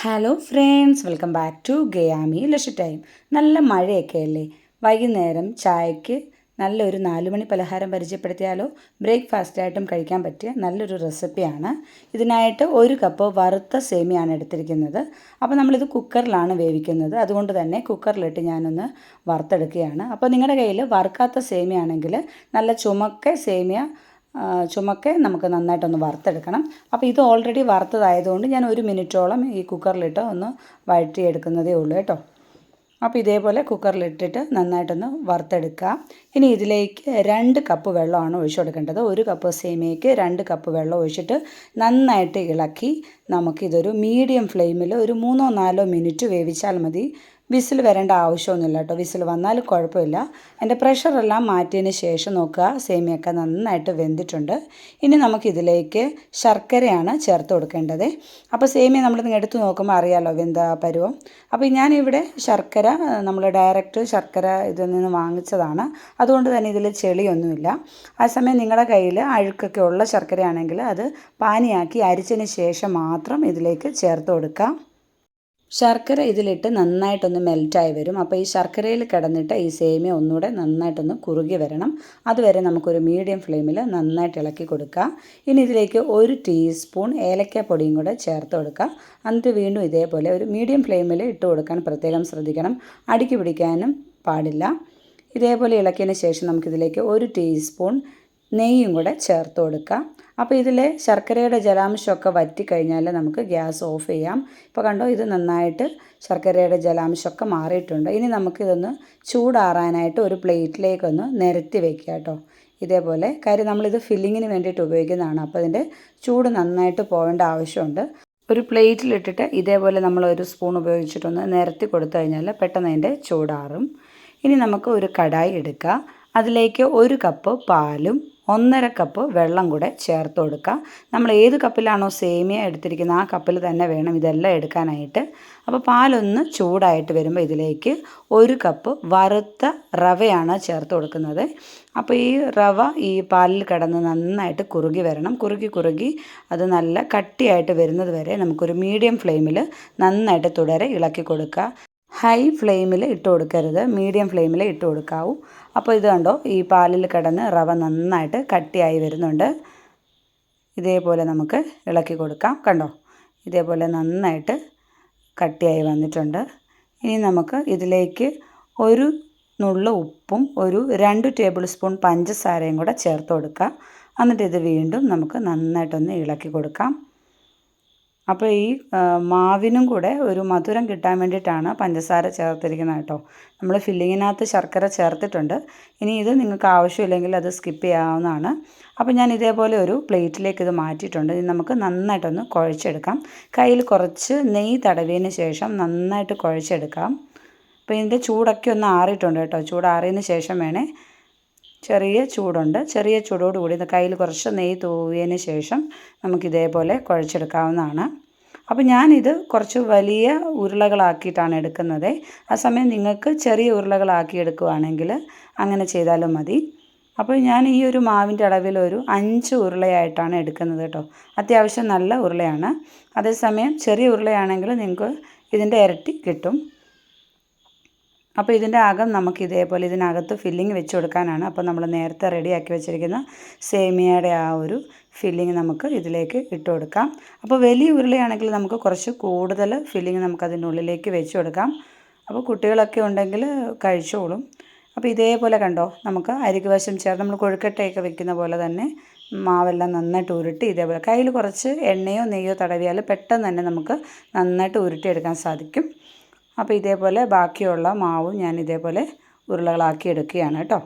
Hello friends welcome back to ഗയാമി ലഷ time നല്ല മഴയൊക്കെ അല്ലേ? വൈകുന്നേരം ചായക്ക് നല്ലൊരു നാലുമണി പലഹാരം പരിചയപ്പെടുത്തിയാലോ? ബ്രേക്ക്ഫാസ്റ്റായിട്ടും കഴിക്കാൻ പറ്റിയ നല്ലൊരു റെസിപ്പിയാണ്. ഇതിനായിട്ട് ഒരു കപ്പ് വറുത്ത സേമിയാണ് എടുത്തിരിക്കുന്നത്. അപ്പോൾ നമ്മളിത് കുക്കറിലാണ് വേവിക്കുന്നത്. അതുകൊണ്ട് തന്നെ കുക്കറിലിട്ട് ഞാനൊന്ന് വറുത്തെടുക്കുകയാണ്. അപ്പോൾ നിങ്ങളുടെ കയ്യിൽ വറുക്കാത്ത സേമിയാണെങ്കിൽ നല്ല ചുമക്കെ സേമിയ ചുമക്കെ നമുക്ക് നന്നായിട്ടൊന്ന് വറുത്തെടുക്കണം. അപ്പോൾ ഇത് ഓൾറെഡി വറുത്തതായതുകൊണ്ട് ഞാൻ ഒരു മിനിറ്റോളം ഈ കുക്കറിലിട്ട് ഒന്ന് വഴറ്റിയെടുക്കുന്നതേ ഉള്ളൂ കേട്ടോ. അപ്പോൾ ഇതേപോലെ കുക്കറിലിട്ടിട്ട് നന്നായിട്ടൊന്ന് വറുത്തെടുക്കുക ഇനി ഇതിലേക്ക് രണ്ട് കപ്പ് വെള്ളമാണ് ഒഴിച്ചു കൊടുക്കേണ്ടത്. ഒരു കപ്പ് സേമിയയ്ക്ക് രണ്ട് കപ്പ് വെള്ളം ഒഴിച്ചിട്ട് നന്നായിട്ട് ഇളക്കി നമുക്കിതൊരു മീഡിയം ഫ്ലെയിമിൽ ഒരു മൂന്നോ നാലോ മിനിറ്റ് വേവിച്ചാൽ മതി. വിസിൽ വരേണ്ട ആവശ്യമൊന്നുമില്ല കേട്ടോ. വിസിൽ വന്നാൽ കുഴപ്പമില്ല. എന്റെ പ്രഷറെല്ലാം മാറ്റിയതിന് ശേഷം നോക്കുക. സേമിയൊക്കെ നന്നായിട്ട് വെന്തിട്ടുണ്ട്. ഇനി നമുക്കിതിലേക്ക് ശർക്കരയാണ് ചേർത്ത് കൊടുക്കേണ്ടത്. അപ്പോൾ സേമിയ നമ്മൾ എടുത്ത് നോക്കുമ്പോൾ അറിയാമല്ലോ വെന്ത പരുവം. അപ്പോൾ ഞാനിവിടെ ശർക്കര നമ്മൾ ഡയറക്റ്റ് ശർക്കര ഇതിൽ നിന്ന് വാങ്ങിച്ചതാണ്. അതുകൊണ്ട് തന്നെ ഇതിൽ ചെളിയൊന്നുമില്ല. ആ സമയം നിങ്ങളുടെ കയ്യിൽ അഴുക്കൊക്കെ ഉള്ള ശർക്കരയാണെങ്കിൽ അത് പാനിയാക്കി അരിച്ചതിന് ശേഷം മാത്രം ഇതിലേക്ക് ചേർത്ത് കൊടുക്കാം ശർക്കര ഇതിലിട്ട് നന്നായിട്ടൊന്ന് മെൽറ്റായി വരും. അപ്പോൾ ഈ ശർക്കരയിൽ കിടന്നിട്ട് ഈ സേമിയ ഒന്നുകൂടെ നന്നായിട്ടൊന്ന് കുറുകി വരണം. അതുവരെ നമുക്കൊരു മീഡിയം ഫ്ലെയിമിൽ നന്നായിട്ട് ഇളക്കി കൊടുക്കുക. ഇനി ഇതിലേക്ക് ഒരു ടീസ്പൂൺ ഏലക്കാപ്പൊടിയും കൂടെ ചേർത്ത് കൊടുക്കുക. എന്നിട്ട് വീണ്ടും ഇതേപോലെ ഒരു മീഡിയം ഫ്ലെയിമിൽ ഇട്ട് കൊടുക്കാൻ പ്രത്യേകം ശ്രദ്ധിക്കണം. അടുക്കി പിടിക്കാനും പാടില്ല. ഇതേപോലെ ഇളക്കിയതിന് ശേഷം നമുക്കിതിലേക്ക് ഒരു ടീസ്പൂൺ നെയ്യും കൂടെ ചേർത്ത് കൊടുക്കാം. അപ്പോൾ ഇതിലെ ശർക്കരയുടെ ജലാംശമൊക്കെ വറ്റിക്കഴിഞ്ഞാൽ നമുക്ക് ഗ്യാസ് ഓഫ് ചെയ്യാം. ഇപ്പോൾ കണ്ടോ ഇത് നന്നായിട്ട് ശർക്കരയുടെ ജലാംശമൊക്കെ മാറിയിട്ടുണ്ട്. ഇനി നമുക്കിതൊന്ന് ചൂടാറാനായിട്ട് ഒരു പ്ലേറ്റിലേക്കൊന്ന് നിരത്തി വെക്കുക കേട്ടോ. ഇതേപോലെ കാര്യം നമ്മളിത് ഫില്ലിങ്ങിന് വേണ്ടിയിട്ട് ഉപയോഗിക്കുന്നതാണ്. അപ്പോൾ ഇതിന്റെ ചൂട് നന്നായിട്ട് പോകേണ്ട ആവശ്യമുണ്ട്. ഒരു പ്ലേറ്റിലിട്ടിട്ട് ഇതേപോലെ നമ്മൾ ഒരു സ്പൂൺ ഉപയോഗിച്ചിട്ടൊന്ന് നിരത്തി കൊടുത്തു കഴിഞ്ഞാൽ പെട്ടെന്ന് അതിന്റെ ചൂടാറും. ഇനി നമുക്ക് ഒരു കടായി എടുക്കുക അതിലേക്ക് ഒരു കപ്പ് പാലും ഒന്നര കപ്പ് വെള്ളം കൂടെ ചേർത്ത് കൊടുക്കുക. നമ്മൾ ഏത് കപ്പിലാണോ സേമിയ എടുത്തിരിക്കുന്നത് ആ കപ്പിൽ തന്നെ വേണം ഇതെല്ലാം എടുക്കാനായിട്ട്. അപ്പോൾ പാലൊന്ന് ചൂടായിട്ട് വരുമ്പോൾ ഇതിലേക്ക് ഒരു കപ്പ് വറുത്ത റവയാണ് ചേർത്ത് കൊടുക്കുന്നത്. അപ്പോൾ ഈ റവ ഈ പാലിൽ കിടന്ന് നന്നായിട്ട് കുറുകി വരണം. കുറുകി കുറുകി അത് നല്ല കട്ടിയായിട്ട് വരുന്നത് വരെ നമുക്കൊരു മീഡിയം ഫ്ലെയിമിൽ നന്നായിട്ട് തുടരെ ഇളക്കി കൊടുക്കുക. ഹൈ ഫ്ലെയിമിൽ ഇട്ട് കൊടുക്കരുത്. മീഡിയം ഫ്ലെയിമിൽ ഇട്ട് കൊടുക്കാവൂ. അപ്പോൾ ഇത് കണ്ടോ? ഈ പാലിൽ കിടന്ന് റവ നന്നായിട്ട് കട്ടിയായി വരുന്നുണ്ട്. ഇതേപോലെ നമുക്ക് ഇളക്കി കൊടുക്കാം. കണ്ടോ? ഇതേപോലെ നന്നായിട്ട് കട്ടിയായി വന്നിട്ടുണ്ട്. ഇനി നമുക്ക് ഇതിലേക്ക് ഒരു നുള്ള ഉപ്പും ഒരു രണ്ട് ടേബിൾ സ്പൂൺ പഞ്ചസാരയും കൂടെ ചേർത്ത് കൊടുക്കാം. എന്നിട്ട് ഇത് വീണ്ടും നമുക്ക് നന്നായിട്ടൊന്ന് ഇളക്കി കൊടുക്കാം. അപ്പോൾ ഈ മാവിനും കൂടെ ഒരു മധുരം കിട്ടാൻ വേണ്ടിയിട്ടാണ് പഞ്ചസാര ചേർത്തിരിക്കുന്നത് കേട്ടോ. നമ്മൾ ഫില്ലിങ്ങിനകത്ത് ശർക്കര ചേർത്തിട്ടുണ്ട്. ഇനി ഇത് നിങ്ങൾക്ക് ആവശ്യമില്ലെങ്കിൽ അത് സ്കിപ്പ് ചെയ്യാവുന്നതാണ്. അപ്പോൾ ഞാൻ ഇതേപോലെ ഒരു പ്ലേറ്റിലേക്ക് ഇത് മാറ്റിയിട്ടുണ്ട്. ഇനി നമുക്ക് നന്നായിട്ടൊന്ന് കുഴച്ചെടുക്കാം. കയ്യിൽ കുറച്ച് നെയ്യ് തടവിയതിന് ശേഷം നന്നായിട്ട് കുഴച്ചെടുക്കാം. അപ്പോൾ ഇതിന്റെ ചൂടൊക്കെ ഒന്ന് ആറിയിട്ടുണ്ട് കേട്ടോ. ചൂടാറിയതിന് ശേഷം വേണേ ചെറിയ ചൂടുണ്ട്. ചെറിയ ചൂടോടുകൂടി കൂടി കയ്യിൽ കുറച്ച് നെയ്യ് തൂവിയതിന് ശേഷം നമുക്കിതേപോലെ കുഴച്ചെടുക്കാവുന്നതാണ്. അപ്പോൾ ഞാനിത് കുറച്ച് വലിയ ഉരുളകളാക്കിയിട്ടാണ് എടുക്കുന്നത്. ആ സമയം നിങ്ങൾക്ക് ചെറിയ ഉരുളകളാക്കി എടുക്കുകയാണെങ്കിൽ അങ്ങനെ ചെയ്താലും മതി. അപ്പോൾ ഞാൻ ഈ ഒരു മാവിന്റെ അളവിൽ ഒരു അഞ്ച് ഉരുളയായിട്ടാണ് എടുക്കുന്നത് കേട്ടോ. അത്യാവശ്യം നല്ല ഉരുളയാണ്. അതേസമയം ചെറിയ ഉരുളയാണെങ്കിൽ നിങ്ങൾക്ക് ഇതിന്റെ ഇരട്ടി കിട്ടും. അപ്പോൾ ഇതിന്റെ അകം നമുക്ക് ഇതേപോലെ ഇതിനകത്ത് ഫില്ലിങ് വെച്ച് കൊടുക്കാനാണ്. അപ്പോൾ നമ്മൾ നേരത്തെ റെഡിയാക്കി വെച്ചിരിക്കുന്ന സേമിയയുടെ ആ ഒരു ഫില്ലിങ് നമുക്ക് ഇതിലേക്ക് ഇട്ട് കൊടുക്കാം. അപ്പോൾ വലിയ ഉരുളയാണെങ്കിൽ നമുക്ക് കുറച്ച് കൂടുതൽ ഫില്ലിങ് നമുക്ക് അതിന്റെ ഉള്ളിലേക്ക് വെച്ച് കൊടുക്കാം. അപ്പോൾ കുട്ടികളൊക്കെ ഉണ്ടെങ്കിൽ കഴിച്ചോളും. അപ്പോൾ ഇതേപോലെ കണ്ടോ നമുക്ക് അരികു വശം ചേർന്ന് നമ്മൾ കൊഴുക്കട്ടയൊക്കെ വെക്കുന്ന പോലെ തന്നെ മാവെല്ലാം നന്നായിട്ട് ഉരുട്ടി ഇതേപോലെ കയ്യിൽ കുറച്ച് എണ്ണയോ നെയ്യോ തടവിയാൽ പെട്ടെന്ന് തന്നെ നമുക്ക് നന്നായിട്ട് ഉരുട്ടിയെടുക്കാൻ സാധിക്കും. അപ്പോൾ ഇതേപോലെ ബാക്കിയുള്ള മാവും ഞാൻ ഇതേപോലെ ഉരുളകളാക്കി എടുക്കുകയാണ് കേട്ടോ.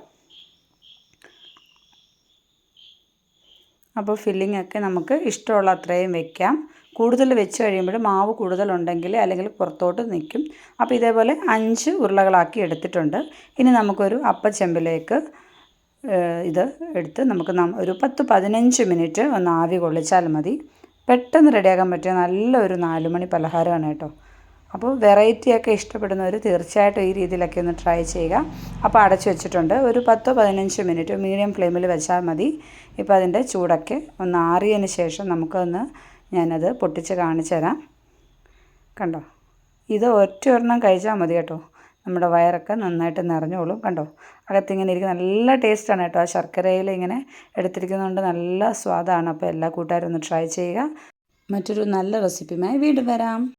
അപ്പോൾ ഫില്ലിംഗ് ഒക്കെ നമുക്ക് ഇഷ്ടമുള്ള അത്രയും വെക്കാം. കൂടുതൽ വെച്ച് കഴിയുമ്പോൾ മാവ് കൂടുതലുണ്ടെങ്കിൽ അല്ലെങ്കിൽ പുറത്തോട്ട് നിൽക്കും. അപ്പോൾ ഇതേപോലെ അഞ്ച് ഉരുളകളാക്കി എടുത്തിട്ടുണ്ട്. ഇനി നമുക്കൊരു അപ്പച്ചെമ്പിലേക്ക് ഇത് എടുത്ത് നമുക്ക് ഒരു പത്ത് പതിനഞ്ച് മിനിറ്റ് ഒന്ന് ആവി കൊള്ളിച്ചാൽ മതി. പെട്ടെന്ന് റെഡിയാക്കാൻ പറ്റിയ നല്ലൊരു നാലുമണി പലഹാരമാണ് കേട്ടോ. അപ്പോൾ വെറൈറ്റിയൊക്കെ ഇഷ്ടപ്പെടുന്നവർ തീർച്ചയായിട്ടും ഈ രീതിയിലൊക്കെ ഒന്ന് ട്രൈ ചെയ്യുക. അപ്പോൾ അടച്ചു വെച്ചിട്ടുണ്ട്. ഒരു പത്തോ പതിനഞ്ച് മിനിറ്റ് മീഡിയം ഫ്ലെയിമിൽ വെച്ചാൽ മതി. ഇപ്പോൾ അതിന്റെ ചൂടൊക്കെ ഒന്ന് ആറിയതിന് ശേഷം നമുക്കൊന്ന് ഞാനത് പൊട്ടിച്ച് കാണിച്ചു തരാം. കണ്ടോ? ഇത് ഒറ്റ ഒരെണ്ണം കഴിച്ചാൽ മതി കേട്ടോ. നമ്മുടെ വയറൊക്കെ നന്നായിട്ട് നിറഞ്ഞോളും. കണ്ടോ? അകത്തിങ്ങനെ ഇരിക്കുന്ന നല്ല ടേസ്റ്റാണ് കേട്ടോ. ആ ശർക്കരയിൽ ഇങ്ങനെ എടുത്തിരിക്കുന്നതുകൊണ്ട് നല്ല സ്വാദാണ്. അപ്പോൾ എല്ലാ കൂട്ടുകാരും ഒന്ന് ട്രൈ ചെയ്യുക. മറ്റൊരു നല്ല റെസിപ്പിയുമായി വീണ്ടും വരാം.